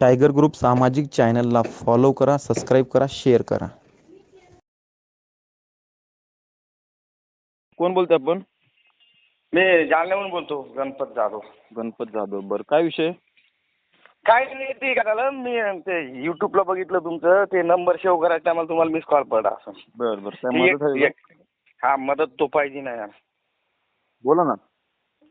Tiger group सामाजिक चॅनलला follow करा सबस्क्राईब करा शेअर करा. कोण बोलतोय आपण? मी जालन्याहून बोलतो गणपत जाधव. गणपत जाधव. बरं काय विषय? काय नाही ते काय झालं मी ते युट्यूबला बघितलं तुमचं ते नंबर सेव्ह करायचा टायमाला तुम्हाला मिस कॉल पडला असं. बरं बरं. काय मदत का? हा मदत तो पाहिजे ना यार. बोला ना.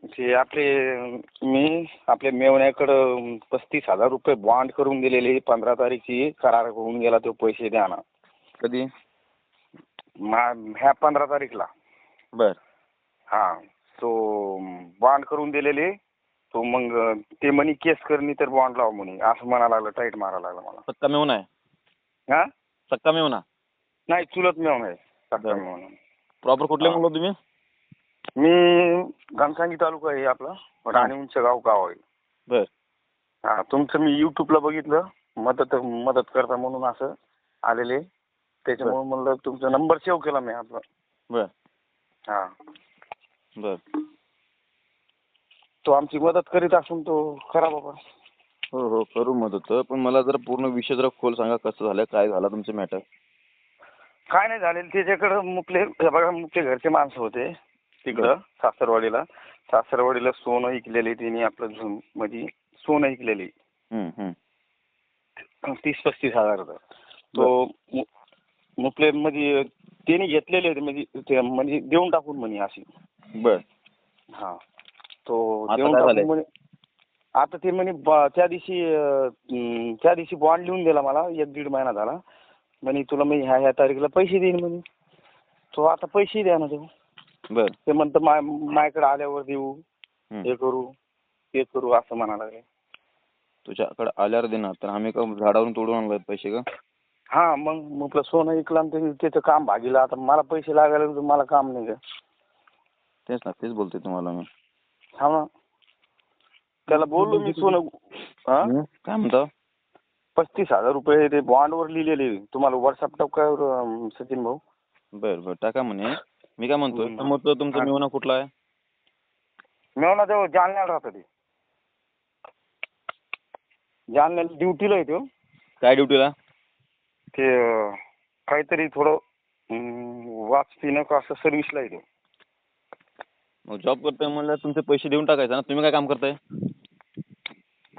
ते आपले मी आपल्या मेवण्याकडं पस्तीस हजार रुपये बॉन्ड करून दिलेले पंधरा तारीखची करार होऊन गेला तो पैसे द्या ना कधी? मा- ह्या पंधरा तारीखला. बर. हा तो बॉन्ड करून दिलेले तो मग ते म्हणे केस करणी तर बॉन्ड लाव म्हणे. असं म्हणायला लागलं टाईट मारायला लागलं मला. सक्का मेवून आहे? हा? सक्का मेवना नाही चुलत मेवण आहे. सक्का बरं. मेवण. प्रॉपर कुठले. म्हणलो तुम्ही? मी घनसांगी तालुका आहे आपला राणी उंच गाव गाव आहे. बर. हा तुमचं मी युट्यूबला बघितलं मदत मदत करता म्हणून असं आलेले. त्याच्यामुळे म्हणलं तुमचा नंबर सेव्ह केला मी आपला. बर. हा. बर. तो आमची मदत करीत असून तो खरा बाबा. हो हो करू मदत. पण मला जरा पूर्ण विषय जरा खोल सांगा कसं झालं काय झालं तुमचं मॅटर काय नाही झालेलं त्याच्याकडं मुकले हे बघा मुकले घरचे माणसं होते. तिकडं सासरवाडीला. सासरवाडीला सोनं ऐकलेले तिने आपलं झूममध्ये सोनं ऐकलेले तीस पस्तीस हजाराचं तो मु- मुकले मध्ये त्यांनी घेतलेले होते म्हणजे म्हणजे देऊन टाकून म्हणे अशी. बर. हा. तो देऊन? टाकून म्हणे आता ते म्हणे त्या दिवशी त्या दिवशी बॉन्ड लिहून दिला मला एक दीड महिना झाला. म्हणे तुला मी ह्या ह्या तारखेला पैसे देईन म्हणे. तो आता पैसे द्या ना तो बर. ते म्हणतं माय माझ्याकडे आल्यावर देऊ. हे करू ते करू असं म्हणा लागले. तुझ्याकडे आल्यावर देणार. तर आम्ही का झाडावरून तोडून आणलं पैसे का? हा मग म्हटलं सोनं ऐकलं आणि ते- त्याचं काम भागीलं. आता मला पैसे लागायला तर मला काम नाही का तेच ना तेच बोलतोय तुम्हाला मी. हा ना त्याला बोललो मी सोनं हा? हं? काय म्हणता? पस्तीस हजार रुपये ते बॉन्डवर लिहिलेले. तुम्हाला व्हॉट्सअप टाकावर अं, सचिन भाऊ? बर बर. टाका म्हणे. मी काय म्हणतोय? हम्म. समोर तुमचा. मेवना कुठला आहे? मेवना तेव्हा जालन्याला राहतं ते. जालन्याला ड्युटीला आहे तो. काय ड्युटीला? ते काहीतरी थोडं अं, वाच पिणं का असं सर्व्हिसला आहे तो. मग जॉब करतोय म्हणलं तुमचे पैसे देऊन टाकायचं ना? तुम्ही काय काम करताय?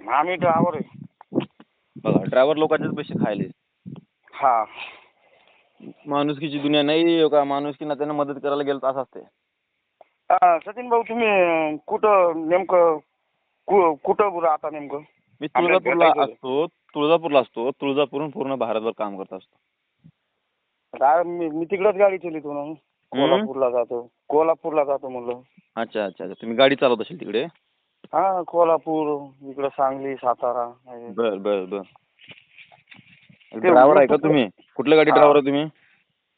आम्ही ड्रायव्हर आहे. बघा ड्रायव्हर लोकांचेच पैसे खायले. हा. माणुसकीची दुनिया नाही हो का माणुसकी ना त्यांना मदत करायला गेलं तर असं असते अं, सचिन भाऊ तुम्ही कुठं नेमकं कु- कुठं राहता नेमकं? मी तुळजापूरला भेटायचं असतो तुळजापूरला असतो तुळजापूरहून पूर्ण भारतभर काम करत असतो. काय मी मी तिकडंच गाडी चालितो ना. कोल्हापूरला जातो कोल्हापूरला जातो म्हणलं. अच्छा अच्छा अच्छा. तुम्ही गाडी चालवत असेल तिकडे? हा कोल्हापूर इकडं सांगली सातारा. बर बर बर. ड्रायव्हर आहे का तुम्ही? कुठल्या गाडी. ड्रायव्हर आहे तुम्ही?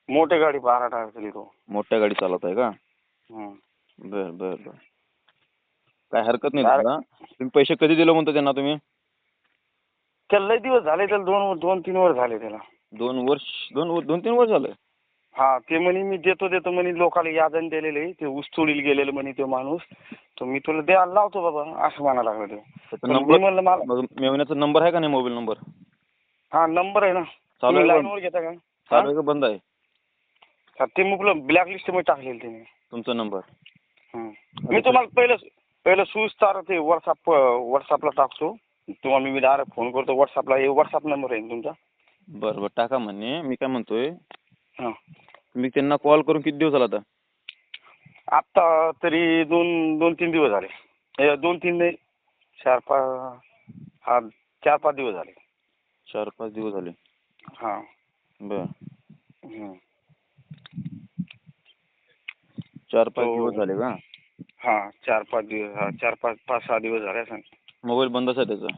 मोठे गाडी बारा टायर चालितो मोठ्या गाडी चालवताय का? हं. बर बर बर. काय हरकत नाही दादा. तुम्ही पैसे कधी दिले म्हणतो त्यांना तुम्ही? त्याला लय दिवस झाले त्याला दोन दोन तीन वर्ष झाले त्याला. दोन वर्ष दोन वर- दोन तीन वर्ष झालं? हा ते म्हणे मी देतो देतो म्हणे लोकाला यादन दिलेले ते ऊस तोडील गेलेलं म्हणे तो माणूस. तर मी तुला द्यायला लावतो बाबा असं म्हणा लागलं ते. त्याचा पण मी नंबर म्हणलं मला मेवण्याचा नंबर आहे का नाही मोबाईल नंबर हा नंबर आहे ना. चालू तुम्ही आहे लाईनवर घेता का? चालू आहे का? बंद आहे? हा, ते लिस्टमध्ये टाकलेलं त्याने. तुमचा नंबर हं. मी तुम्हाला पहिलं पहिलं सुस्तार ते व्हॉट्सअप व्हॉट्सअपला टाकतो. तुम्हाला मी डायरेक्ट फोन करतो. व्हॉट्सअपला हे व्हॉट्सअप नंबर आहे ना तुमचा? बरं बरं. टाका म्हणे. मी काय म्हणतोय? हां. मी त्यांना कॉल करून किती दिवस झाला आता? आत्ता तरी दोन दोन तीन दिवस झाले. हे दोन तीन नाही. चार पाच हा चार पाच दिवस झाले. चार पाच दिवस झाले. हां. बर. हं. चार पाच दिवस झाले का? हां चार पाच दिवस हा चार पाच पाच सहा दिवस झाले असं मोबाईल बंदच आहे त्याचा?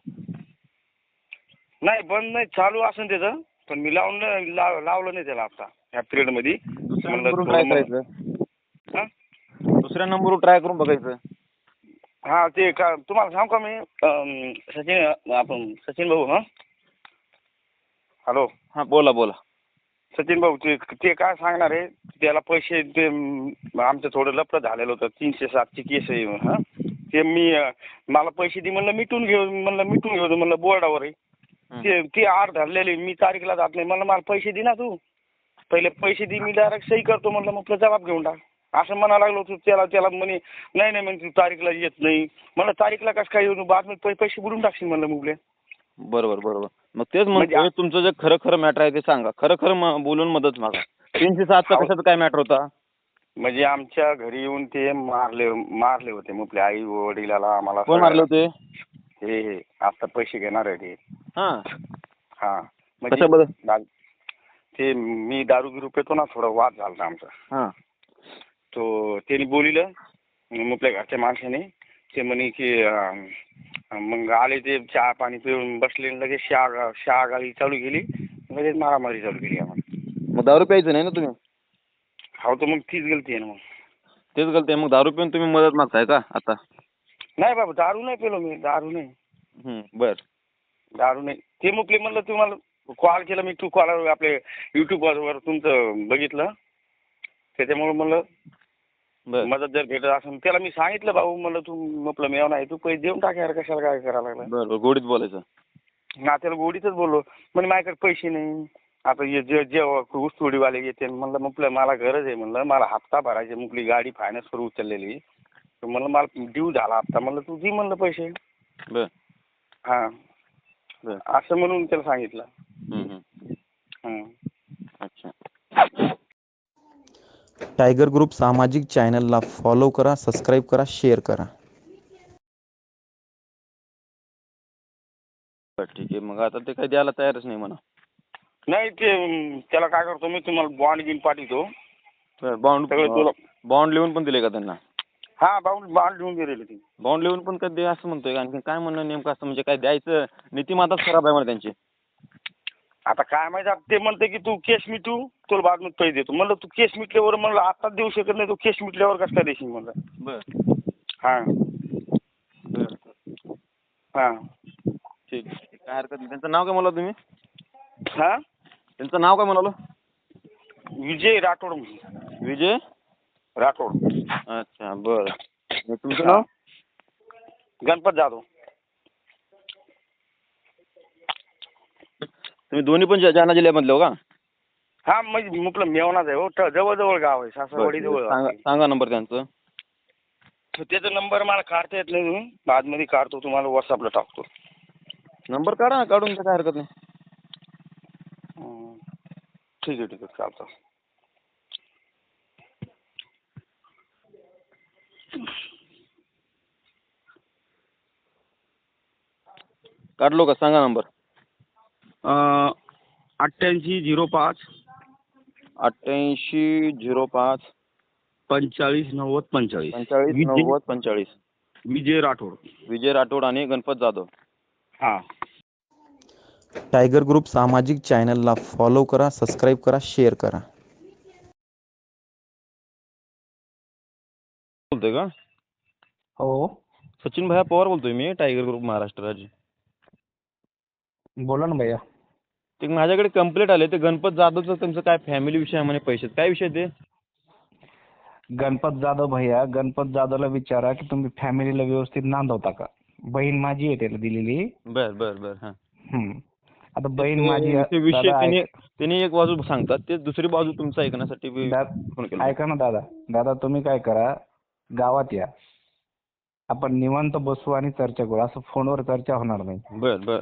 नाही बंद नाही चालू असेल त्याचं पण मी लावून नाही- लाव लावलं नाही त्याला आता ह्या पिरियडमध्ये दुसऱ्या म्हणलं नंबरवरून ट्राय थोडं मग- करायचं. हां? दुसऱ्या नंबरवर ट्राय करून बघायचं. हा ते का तुम्हाला सांगू का मी? अं, सचिन आपण सचिन भाऊ हां? हॅलो? हा बोला बोला. सचिन भाऊ ते ते काय सांगणार आहे? त्याला पैसे ते आमचं थोडं लफडं झालेलं होतं. तीनशे सातची केस आहे हां? ते मी मला पैसे दे म्हणलं मिटून घेऊ म्हणलं मिटून घेऊ म्हणलं बोर्डावर आहे. ते ते आड धरलेले मी तारीखला जात नाही. म्हणलं मला पैसे दे ना तू. पहिले पैसे दे मी डायरेक्ट सही करतो म्हणलं मग जबाब घेऊन टाक. असं म्हणा लागलो तू त्याला त्याला म्हणे नाही नाही म्हणजे तू तारीखला येत नाही. म्हणलं तारीखला कसं काय येऊन बाद पै पैसे बुडून टाकशील म्हणलं मुगले. बरोबर बरोबर. मग तेच म्हणजे तुमचं जे खरं खरं मॅटर आहे ते सांगा. खरं खरं बोलून मदत मागा. तीनशे सातचा. कशाचा काय मॅटर होता? म्हणजे आमच्या घरी येऊन ते मारले मारले होते मग आपल्या आई वडिलाला आम्हाला कोण मारले होते? हे हे. आता पैसे घेणार आहे ते. हा. हा? दा- ते मी दारू बिरू पेतो ना थोडा वाद झाला आमचा. हा. तो त्यांनी बोलिलं आपल्या घरच्या माणसाने. ते म्हणे की मग आले ते चहा पाणी पिऊन बसले आणि लगेच शहा शहा गाडी चालू केली. लगेच मारामारी चालू केली आम्हाला. मग दारू प्यायचं नाही ना तुम्ही? हो तर मग तीच गलती आहे ना मग. तेच गलती आहे. मग दारू पिऊन तुम्ही मदत मागताय का आता? नाही बाबा दारू नाही पेलो मी. दारू नाही. बर. दारू नाही. ते मुकले म्हणलं तुम्हाला कॉल केला मी. टू कॉलर आपले युट्यूबवर वर तुमचं बघितलं. त्याच्यामुळे म्हणलं बर. मदत जर भेटत असेल त्याला मी सांगितलं भाऊ म्हणलं तू म्हटलं मेव नाही तू पैसे देऊन टाक यार कशाला काय करायला लागला? बर बर गोडीत बोलायचं. नात्याला गोडीतच बोललो. म्हणे माझ्याकडे पैसे नाही. आता हे जे जे ऊसतोडीवाले येते म्हणलं म्हटलं मला गरज आहे म्हणलं मला हप्ता भरायचे मुकली गाडी फायनान्सवर उचललेली. तर म्हणलं मला ड्यू झाला हप्ता म्हणलं तू दे म्हणलं पैसे. बर. हां. बर. असं म्हणून त्याला सांगितलं. हम्म, हम्म. हं. अच्छा. टायगर ग्रुप सामाजिक चॅनलला फॉलो करा सबस्क्राईब करा शेअर करा. बर ठीक आहे. मग आता ते काही द्यायला तयारच नाही म्हणा. नाही ते अं, त्याला काय करतो मी तुम्हाला बॉन्ड घेऊन पाठवतो. बॉन्ड सगळं तुला बॉन्ड लिहून पण दिले का त्यांना? हा बॉन्ड बॉन्ड लिहून दिलेले ते. बॉन्ड लिहून पण कधी असं म्हणतोय का आणखी काय म्हणणं नेमकं असं म्हणजे काय द्यायचं? नीतिमत्ताच खराब आहे म्हणा त्यांची. आता काय माहिती आता ते म्हणते की तू केस मिटू तुला बादमध्ये पैसे देतो. म्हणलं तू केस मिटल्यावर म्हणलं आताच देऊ शकत नाही तू केस मिटल्यावर कसं काय देशील म्हणलं? बर. हा. बर हा. ठीक आहे. काय हरकत नाही. त्यांचं नाव काय म्हणलं तुम्ही? हा? त्यांचं नाव काय म्हणालो? विजय राठोड विजय? राठोड. अच्छा बरं. आणि तुमचं नाव? गणपत जाधव. तुम्ही दोन्ही पण जा- जालना जिल्ह्यामधले हो का? हा म्हणजे म्हटलं मेवणाच आहे हो. ट- जवळजवळ गाव आहे. सासरवाडी जवळ सांगा सांगा नंबर त्यांचं. त्याचा नंबर मला काढता येत नाही तुम्ही बादमध्ये काढतो तुम्हाला व्हॉट्सअपला टाकतो. नंबर काढा ना काढून काय हरकत नाही. ठीक आहे ठीक आहे चालतं. काढलो का? सांगा नंबर. अठ्ठ्याऐंशी झिरो पाच. अठ्ठ्याऐंशी झिरो पाच. पंचेचाळीस नव्वद पंचेचाळीस पंचेचाळीस विजय- नव्वद पंचेचाळीस विजय राठोड. विजय राठोड आणि गणपत जाधव. हा. टायगर ग्रुप सामाजिक चॅनलला फॉलो करा सबस्क्राईब करा शेअर करा. बोलतोय का? हो. सचिन भैया पवार बोलतोय मी टायगर ग्रुप महाराष्ट्र राज्य. बोला ना भैया. ते माझ्याकडे कंप्लेंट आले. ते गणपत जाधवचं त्यांचं काय फॅमिली विषय आहे म्हणे पैसे काय विषय ते? गणपत जाधव भैया गणपत जाधवला विचारा की तुम्ही फॅमिलीला व्यवस्थित नांदवता का? बहीण माझी आहे त्याला दिलेली. बर बर बर हा. हम्म. आता बहीण माझी ते विषय दादा, त्यांनी ऐक- त्यांनी एक बाजू सांगतात. ते दुसरी बाजू तुमचं ऐकण्यासाठी मी दा- फोन केला. ऐका ना दादा. दादा तुम्ही काय करा गावात या. आपण निवांत बसू आणि चर्चा करू. असं फोनवर चर्चा होणार नाही. बर बर.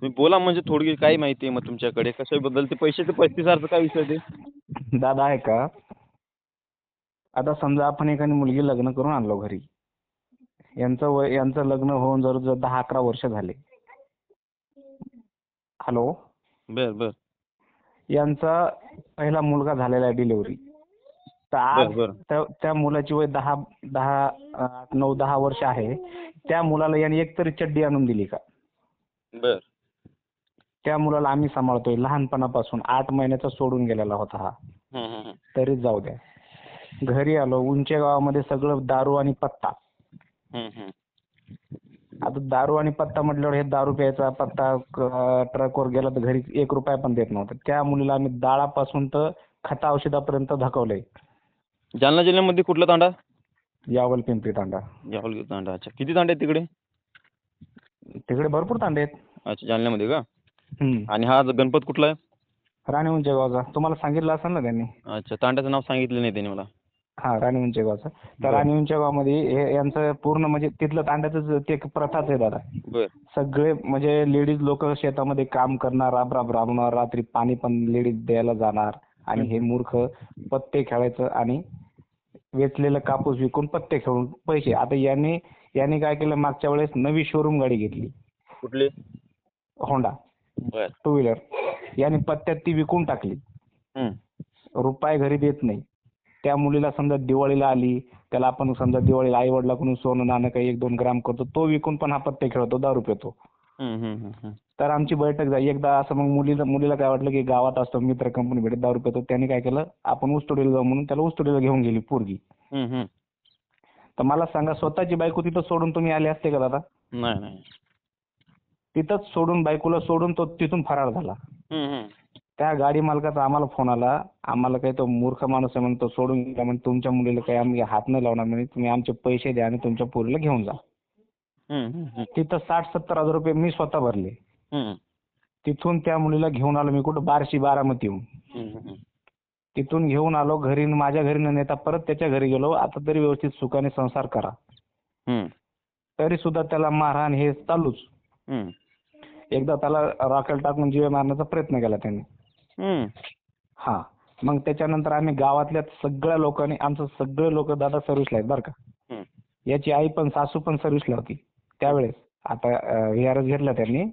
तुम्ही बोला म्हणजे थोडी काय माहिती आहे मग तुमच्याकडे. कशाबद्दल? ते पैशाचे पस्तीस हजारचा काय विषय ते? दादा आहे का? आता समजा आपण एखादी मुलगी लग्न करून आणलो घरी. यांचं वय यांचं लग्न होऊन जर जर दहा अकरा वर्ष झाले. हॅलो? बर बर. यांचा पहिला मुलगा झालेला आहे डिलिव्हरी. तर आज बर बर. त्या त्या मुलाची वय दहा दहा नऊ दहा वर्ष आहे. त्या मुलाला यांनी एकतरी चड्डी आणून दिली का? बर. त्या मुलाला आम्ही सांभाळतोय. लहानपणापासून आठ महिन्याचा सोडून गेलेला होता हा. तरी जाऊ द्या. घरी आलो उंचे गावामध्ये सगळं दारू आणि पत्ता. आता दारू आणि पत्ता म्हटल्यावर हे दारू प्यायचा पत्ता ट्रकवर गेला तर घरी एक रुपया पण देत नव्हता. त्या मुलीला आम्ही दाळापासून तर खता औषधापर्यंत धकवलंय. जालना जिल्ह्यामध्ये कुठला तांडा? यावल पिंपरी तांडा. यावल तांडा. अच्छा. किती तांडे आहेत तिकडे? तिकडे भरपूर तांडे आहेत. अच्छा जालन्यामध्ये का. आणि हा गणपत कुठला आहे? राणी उंचेगावचा तुम्हाला सांगितलं असेल ना त्यांनी. अच्छा तांड्याचं नाव सांगितलं नाही त्यांनी मला. हा राणी उंचेगावचा तर बरं. राणी उंचेगावमध्ये हे यांचं पूर्ण म्हणजे तिथलं तांड्याचं ते एक प्रथाच आहे दादा. बर. सगळे म्हणजे लेडीज लोक शेतामध्ये काम करणार राब राब राबणार रात्री पाणी पण लेडीज द्यायला जाणार. आणि हे मूर्ख पत्ते खेळायचं आणि वेचलेलं कापूस विकून पत्ते खेळून पैसे. आता यांनी यांनी काय केलं? मागच्या वेळेस नवी शोरूम गाडी घेतली. कुठले? होंडा. बर. टू व्हीलर यांनी पत्त्यात ती विकून टाकली. रुपये घरी देत नाही. त्या मुलीला समजा दिवाळीला आली त्याला आपण समजा दिवाळीला आई वडिलाकडून सोनं नाणं काही एक दोन ग्राम करतो तो विकून पण हा पत्ते खेळतो दारू पितो. तर आमची बैठक झाली. एकदा असं मग मुलीला मुलीला काय वाटलं की गावात असतो मित्र कंपनी भेटत दारू पितो. त्याने काय केलं? आपण ऊसतोडीला जाऊ म्हणून त्याला ऊसतोडीला घेऊन गेली पोरगी. तर मला सांगा स्वतःची बायको तिथं सोडून तुम्ही आले असते का दादा? नाही. तिथंच सोडून बायकोला सोडून तो तिथून फरार झाला. त्या गाडी मालकाचा आम्हाला फोन आला. आम्हाला काही तो मूर्ख माणूस आहे म्हणून तो सोडून गेला म्हणजे तुमच्या मुलीला काही आम्ही हात नाही लावणार म्हणजे तुम्ही आमचे पैसे द्या आणि तुमच्या पोरीला घेऊन जा. तिथं साठ सत्तर हजार रुपये मी स्वतः भरले. तिथून त्या मुलीला घेऊन आलो मी कुठं? बार्शी हम्म, हम्म. तिथून घेऊन आलो घरी माझ्या घरी न नेता परत त्याच्या घरी गेलो. आता तरी व्यवस्थित सुखाने संसार करा. तरी सुद्धा त्याला मारहाण हे चालूच. एकदा त्याला रॉकेल टाकून जीवे मारण्याचा प्रयत्न केला त्यांनी. हा. मग त्याच्यानंतर आम्ही गावातल्या सगळ्या लोकांनी आमचं सगळे लोक दादा सर्व्हिसला आहेत बरं का. याची आई पण सासू पण सर्व्हिसला होती. त्यावेळेस. आता व्ही आर एस घेतला त्यांनी.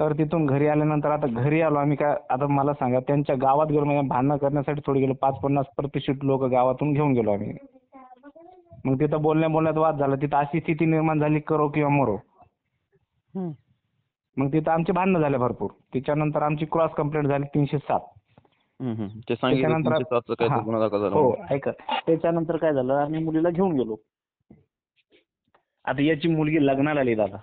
तर तिथून घरी आल्यानंतर आता घरी आलो आम्ही काय आता मला सांगा त्यांच्या गावात गेलो म्हणजे भांडणं करण्यासाठी थोडी गेलो. पाच पन्नास प्रतिष्ठित लोक गावातून घेऊन गेलो आम्ही. मग तिथं बोलण्या बोलण्यात वाद झाला. तिथं अशी स्थिती निर्माण झाली करो किंवा मरो. मग तिथं आमचे भांडणं झाले भरपूर. त्याच्यानंतर आमची क्रॉस कंप्लेंट झाली तीनशे सात. ते सांगितलं त्याच्यानंतर- हा. ऐका. त्याच्यानंतर काय झालं आम्ही मुलीला घेऊन गेलो. आता याची मुलगी लग्नाला आली दादा.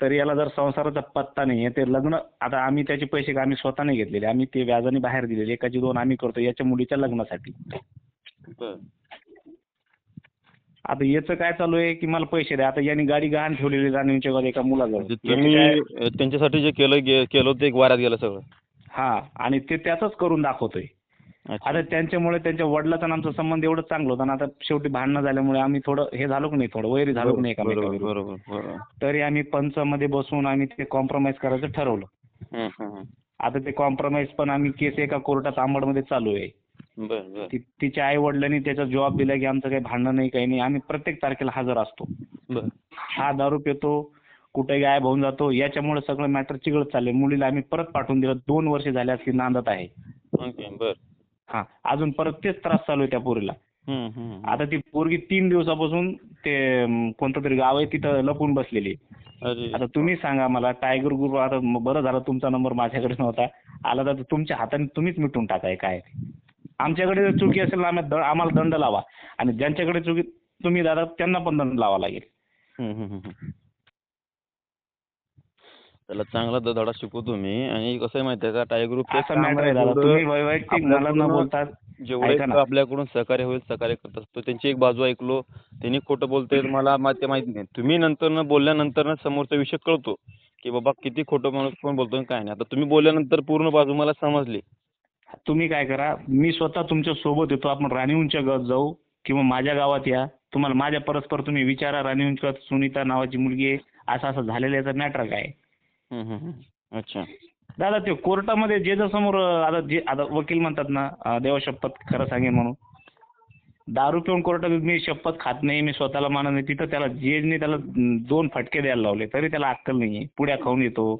तर याला जर संसाराचा पत्ता नाही आहे ते लग्न आता आम्ही त्याचे पैसे आम्ही स्वतः नाही घेतलेले. आम्ही ते व्याजाने बाहेर दिलेले. एकाची दोन आम्ही करतो याच्या मुलीच्या लग्नासाठी. आता याचं काय चालू आहे की मला पैसे द्या. आता यांनी गाडी गहाण ठेवलेली जाणीवच्या एका मुलाजवळ. म्हणजे तुम्ही त्यांच्यासाठी जे केलं गे- केलं होतं ते एक वाऱ्यात गेलं सगळं. हा आणि ते त्याचंच करून दाखवतोय. अच्छा. आता त्यांच्यामुळे त्यांच्या वडिलाचा आणि आमचा संबंध एवढं चांगलं होता आणि आता शेवटी भांडणं झाल्यामुळे आम्ही थोडं हे झालो की नाही थोडं वैरी झालो की नाही बरोबर. बरोबर बरोबर. तरी आम्ही पंचमध्ये बसून आम्ही ते कॉम्प्रोमाइज करायचं ठरवलं. आता ते कॉम्प्रोमाइज पण आम्ही केस एका कोर्टात आंबडमध्ये चालू आहे. बर बर. ती- तिच्या आई वडिलांनी त्याचा जबाब दिला की आमचं काही भांडणं नाही काही नाही. आम्ही प्रत्येक तारखेला हजर असतो. बर. हा दारू पितो कुठे गायब होऊन जातो याच्यामुळे सगळं मॅटर चिघळत चाललंय. मुलीला आम्ही परत पाठवून दिलं. दोन वर्ष झाल्यास ती नांदत आहे. ओके बर. हा अजून परत तेच त्रास चालू आहे त्या पोरीला. आता ती पोरगी तीन दिवसापासून ते कोणतं तरी गाव आहे तिथं लपून बसलेली आता तुम्ही सांगा मला टायगर ग्रुप आता बरं झालं तुमचा नंबर माझ्याकडे नव्हता. आला तर तुमच्या हाताने तुम्हीच मिटून टाकाय काय. आमच्याकडे जर चुकी असेल ना आम्ही द- आम्हाला दंड लावा. आणि ज्यांच्याकडे चुकी तुम्ही दादा त्यांना पण दंड लावा लागेल. हम्म, हम्म, हम्म. त्याला चांगला द- धडा शिकवतो मी आणि कसं आहे माहितीये का टायगर ग्रुप असं मॅटर आहे दादा. तुम्ही वैयक्तिक मला न बोलता जेवढे ऐका ना. आपल्याकडून सहकार्य होईल सहकार्य करत असतो. त्यांची एक बाजू ऐकलो. त्यांनी खोटं बोलतोय मला मा- ते माहीत नाही. तुम्ही नंतर बोलल्यानंतर समोरचा विषय कळतो. की बाबा किती खोटं माणूस कोण बोलतोय आणि काय नाही. आता तुम्ही बोलल्यानंतर पूर्ण बाजू मला समजली. तुम्ही काय करा मी स्वतः तुमच्यासोबत येतो आपण राणीहूनच्या गावात जाऊ किंवा माझ्या गावात या. तुम्हाला माझ्या परस्पर तुम्ही विचारा राणीहूनच्या सुनीता नावाची मुलगी आहे. असं असं झालेलं याचा मॅटर काय. अच्छा. दादा ते कोर्टामध्ये जे जे समोर आता जे आता वकील म्हणतात ना देवा शपथ खरं सांगेन म्हणून. दारू पिऊन कोर्टात मी शपथ खात नाही मी स्वतःला मानत नाही. तिथं त्याला जेजने त्याला दोन फटके द्यायला लावले तरी त्याला अक्कल नाही पुड्या खाऊन येतो.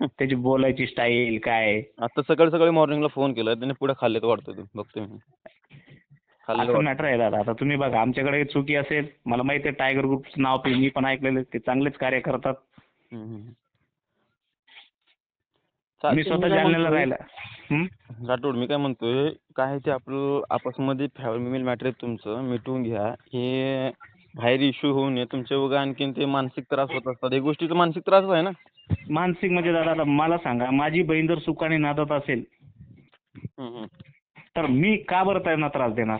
त्याची बोलायची स्टाईल काय आता सकाळी सकाळी मॉर्निंगला फोन केला त्याने पुढे खाल्लेत वाटतं ते बघतोय मी असं. मॅटर आहे दादा आता तुम्ही बघा आमच्याकडे चुकी असेल मला माहिती आहे टायगर ग्रुपचं नाव पे- मी पण ऐकलेलं आहे. ते चांगलेच कार्य करतात. मी स्वतः जालन्याला? राहिला हं? राठोड मी काय म्हणतोय काय ते आपलं आपसमध्ये फॅमिली मॅटर आहे तुमचं मिटवून घ्या हे बाहेर इश्यू होऊ नये तुमच्या उगा आणखीन ते मानसिक त्रास होत असतात या गोष्टीचा मानसिक त्रास आहे ना मानसिक म्हणजे दादा आता मला सांगा माझी बहीण जर सुखाने नादत असेल हम्म, हम्म. तर मी का बरं त्यांना त्रास देणार?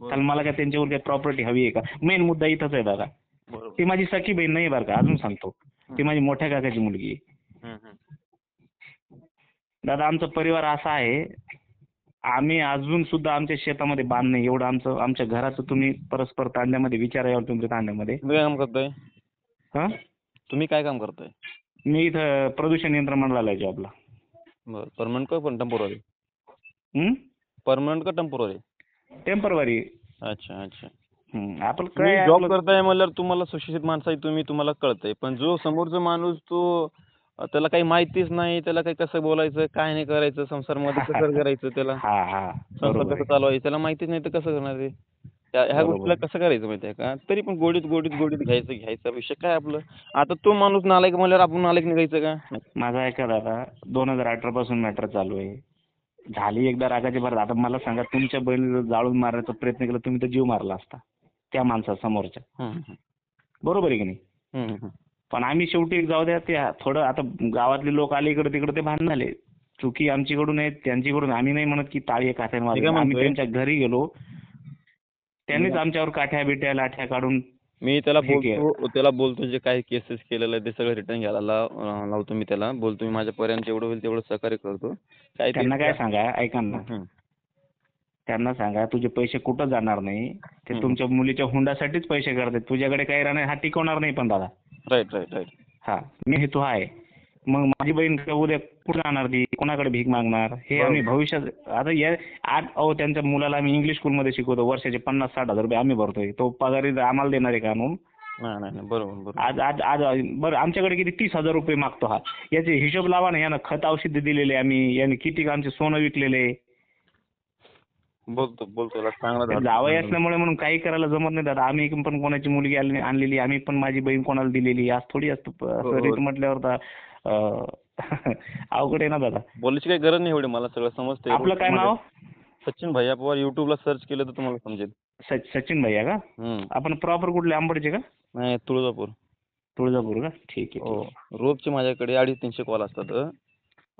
कारण मला काय त्यांच्यावर काही प्रॉपर्टी हवी आहे का? मेन मुद्दा इथंच आहे दादा. बरोबर. ती माझी सखी बहीण नाही बरं का अजून सांगतो. ती माझी मोठ्या काकाची मुलगी आहे. दादा आमचा परिवार असा आहे आम्ही अजून सुद्धा आमच्या शेतामध्ये बांध नाही. एवढं आमचं आमच्या घराचं तुम्ही परस्पर तांड्यामध्ये विचारा यावं तुमच्या तांड्यामध्ये. तुम्ही काय काम करताय? हा? तुम्ही काय काम करताय? मी इथं प्रदूषण नियंत्रण मंडळाला आहे जॉबला बरं परमनंट का पण टेम्पोररी हं? परमनंट का टेम्पोररी टेम्परवारी अच्छा अच्छा. हं. आपण तुम्ही काय जॉब आपलं- करताय म्हणल्यावर तुम्हाला सुशिक्षित माणसं आहे तुम्ही तुम्हाला कळतंय. पण जो समोरचा माणूस तो अ, त्याला काही माहितीच नाही त्याला काही कसं बोलायचं काय नाही करायचं संसारमध्ये कसं करायचं त्याला? हा हा संसार बरोबर कसं आहे. चालवायचं त्याला माहितीच नाही तर कसं करणार ते त्या- ह्या. गोष्टीला कसं करायचं माहिती आहे का? तरी पण गोडीत गोडीत गोडीत घ्यायचं घ्यायचा विषय काय आपलं? आता तो माणूस नालायक म्हणल्यावर आपण नालायक निघायचं का? माझं ऐका दादा दोन हजार अठरा पासून मॅटर चालू आहे. झाली एकदा रागाची भर. आता मला सांगा तुमच्या बहिणीला जाळून मारण्याचा प्रयत्न केला तुम्ही तर जीव मारला असता. त्या माणसा समोरच्या. बरोबर आहे की नाही. पण आम्ही शेवटी एक जाऊ द्या ते थोडं आता गावातले लोक आले इकडे तिकडे ते भांडण झाले. चुकी आमच्याकडून आहे त्यांच्याकडून. आम्ही नाही म्हणत की टाळी एक हाताने आम्ही? त्यांच्या घरी गेलो. त्यांनीच आमच्यावर काठ्या बिट्या लाठ्या काढून मी त्याला. बोलतो त्याला बोलतो जे काही केसेस केलेलं आहे ते सगळं रिटर्न घ्यायला लावतो मी त्याला. बोलतो मी माझ्यापर्यंत जेवढं होईल तेवढं सहकार्य करतो. त्यांना काय सांगा ऐका ना. त्यांना सांगा तुझे पैसे कुठं जाणार नाही? ते. तुमच्या मुलीच्या हुंडासाठीच पैसे करतात. तुझ्याकडे काही राहणार हा टिकवणार नाही पण दादा. राईट राईट राईट हा मी हेतू हा आहे. मग माझी बहीण उद्या कुठे जाणार ती? कोणाकडे भीक मागणार? हे आम्ही भविष्यात आता या आज अहो त्यांच्या मुलाला आम्ही इंग्लिश स्कूलमध्ये शिकवतो. वर्षाचे पन्नास साठ हजार रुपये आम्ही भरतोय. तो पगारी आम्हाला देणार आहे का नाही, बरोबर आज आज आज बरं आमच्याकडे किती? तीस हजार रुपये मागतो हा. याचे हिशोब लावा ना. यानं खत औषध दिलेले आम्ही. याने किती आमचे सोनं विकलेले. बोलतो बोलतो. जावई असल्यामुळे म्हणून काही करायला जमत नाही. दादा आम्ही पण कोणाची मुलगी आणलेली आम्ही पण माझी बहीण कोणाला दिलेली आज थोडी असतं म्हटल्यावर अवघड आहे ना दादा. बोलायची काही गरज नाही एवढी मला सगळं समजतंय आपलं काय नाव? सचिन भैया पवार युट्यूबला सर्च केलं तर तुम्हाला समजेल. सचिन भैया का? हं. आपण प्रॉपर कुठले आंबडचे का? नाही तुळजापूर. तुळजापूर का? ठीक आहे हो. रोजचे माझ्याकडे अडीच तीनशे कॉल असतात.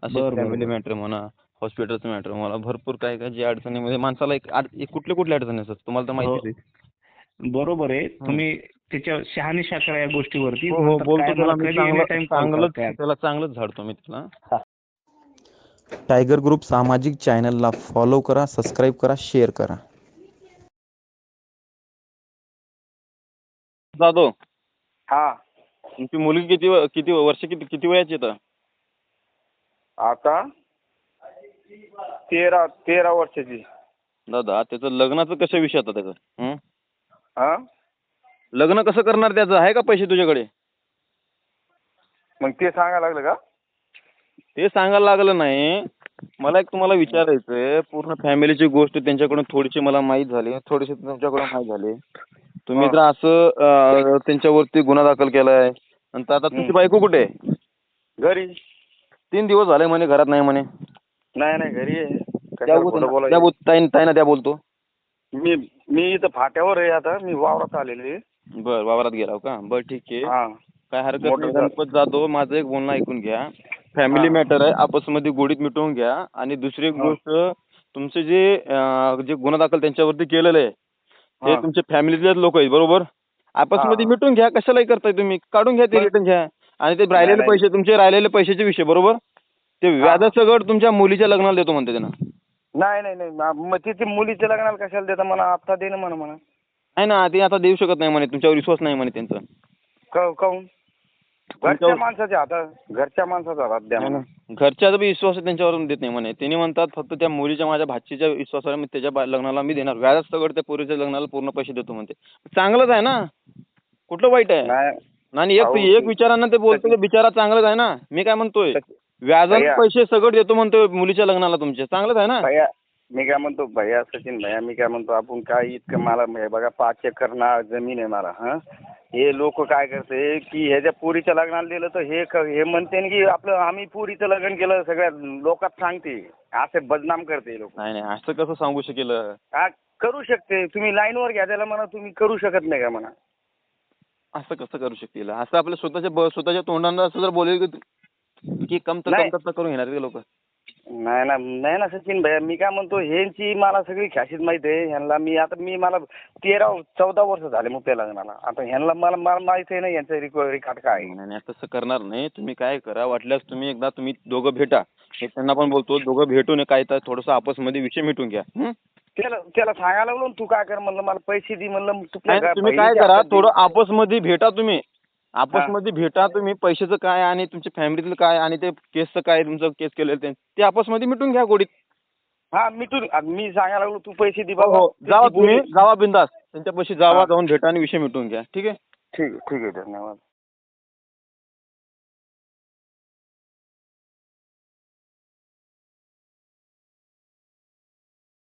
असे फॅमिली. मॅटर म्हणा हॉस्पिटलचं मॅटर म्हणा भरपूर काय काय जे अडचणीमध्ये माणसाला एक आड- एक कुठले कुठले अडचणी असतात तुम्हाला तर माहितीच आहे. बरोबर आहे. तुम्ही त्याच्या शहानिशा करा या गोष्टीवरती. हो हो बोलतो त्याला मी चांगलं. त्याला चांगलंच झाडतो मी त्याला टायगर ग्रुप सामाजिक चॅनलला फॉलो करा सबस्क्राईब करा शेअर करा. जाधव. हा. तुमची मुलगी किती व- किती वर्ष किती किती वयाची आहे आता? आता तेरा तेरा वर्षाची. दादा त्याचं लग्नाचं कशा विषय आता त्याचं? हं? हा? लग्न कसं करणार त्याचं? आहे का पैसे तुझ्याकडे? मग ते सांगायला लागलं का? ते सांगायला लागलं नाही. मला एक तुम्हाला विचारायचंय पूर्ण फॅमिलीची गोष्ट त्यांच्याकडून थोडीशी मला माहीत झाली. थोडीशी तुमच्याकडून माहीत झाली. तुम्ही. जर असं अं, त्यांच्यावरती गुन्हा दाखल केलाय. नंतर आता तुमची. बायको कुठे? आहे घरी. तीन दिवस झाले म्हणे घरात नाही म्हणे. नाही नाही घरी आहे. त्या कशाला खोटं बोलायचं? ताईना त्या बोलतो. मी मी इथं फाट्यावर आहे आता. मी वावरात आलेले बर वावरात गेला का? बर ठीक आहे. हा. काय हरकत मोटर नाही गणपत जाधव माझं एक बोलणं ऐकून घ्या. फॅमिली हा. मॅटर आहे. आपसमध्ये गोडीत मिटवून घ्या. आणि दुसरी एक हा. गोष्ट तुमचे जे अं, जे गुन्हा दाखल त्यांच्यावरती केलेलं आहे ते हा. तुमच्या फॅमिलीतलेच लोक आहेत बरोबर? आपसमध्ये हा. मिटून घ्या. कशालाही करताय तुम्ही. काढून घ्या ते बरं. रिटर्न घ्या. आणि ते राहिलेले नाही. पैसे तुमचे राहिलेले पैशाचे विषय बरोबर? ते व्याजासकट तुमच्या मुलीच्या लग्नाला देतो म्हणते त्यांना. नाही नाही नाही. मा- मग तिथे मुलीच्या लग्नाला कशाला देता? मला आत्ता दे ना म्हणा म्हणा. आहे ना ते आता देऊ शकत नाही म्हणे तुमच्यावर विश्वास नाही म्हणे त्यांचा. क- काहून? घरच्या माणसाच्या हातात घरच्या माणसाच्या हातात द्या नाही म्हणा. घरच्याचा बी विश्वास त्यांच्यावर देत नाही म्हणे. त्यांनी म्हणतात फक्त त्या मुलीच्या माझ्या भाचीच्या विश्वासावर मी त्याच्या बा- लग्नाला मी देणार. व्याजात सगळं त्या पोरीच्या लग्नाला पूर्ण पैसे देतो म्हणते. चांगलंच आहे ना. कुठलं वाईट आहे? नाही. आणि एक अहो, एक विचारानं ते बोलतो ते बिचारा चांगलंच आहे ना. मी काय म्हणतोय? व्याजात भैया. पैसे सगळं देतो म्हणतोय मुलीच्या लग्नाला तुमच्या चांगलंच आहे ना. भैया मी काय म्हणतो भैया सचिन भैया मी काय म्हणतो आपण काय इतकं मला हे बघा पाच एकर ना जमीन आहे मला हा? हे लोक काय करते की ह्याच्या पुरीच्या लग्नाला दिलं तर हे क- हे म्हणते की आपलं आम्ही पुरीचं लग्न केलं सगळ्या लोकात सांगते असे बदनाम करते लोक. नाही नाही असं कसं सांगू शकेल? हा करू शकते तुम्ही लाईनवर घ्या त्याला म्हणा तुम्ही करू शकत नाही का म्हणा. असं कसं करू शकेल? असं आपल्या स्वतःच्या ब- स्वतःच्या तोंडानं असं जर बोलेल की की कम नाही. करून घेणार ते लोक? नाही ना नाही ना सचिन भैया मी काय म्हणतो ह्यांची मला सगळी खासियत माहिती आहे ह्यांना मी आता मी मला तेरा चौदा वर्ष झाले मुक्या लग्नाला आता ह्यांना मला मला माहिती आहे ना यांचं रिकव्हरी खाट काय आहे. नाही नाही तसं करणार नाही तुम्ही काय करा वाटल्यास तुम्ही एकदा तुम्ही दोघं भेटा त्यांना पण बोलतो दोघं भेटून काय तर थोडंसं आपसमध्ये विषय मिटून घ्या हं? त्याला त्याला सांगायला लागलो ना, तू काय कर म्हणलं मला पैसे दे म्हणलं नाही, तुम्ही काय करा. थोडं आपसमध्ये भेटा तुम्ही आपसमध्ये भेटा तुम्ही पैशाचं काय आणि तुमच्या फॅमिलीतलं काय आणि ते केसचं काय तुमचं केस केलेलं ते ते आपसमध्ये मिटून घ्या गोडीत. हा मिटून मी सांगायला लागलो तू पैसे दे बाबा. हो जावा ती तुम्ही. जावा बिंदास. त्यांच्यापाशी जावा. जाऊन भेटा आणि विषय मिटून घ्या. ठीक आहे? ठीक आहे ठीक आहे धन्यवाद.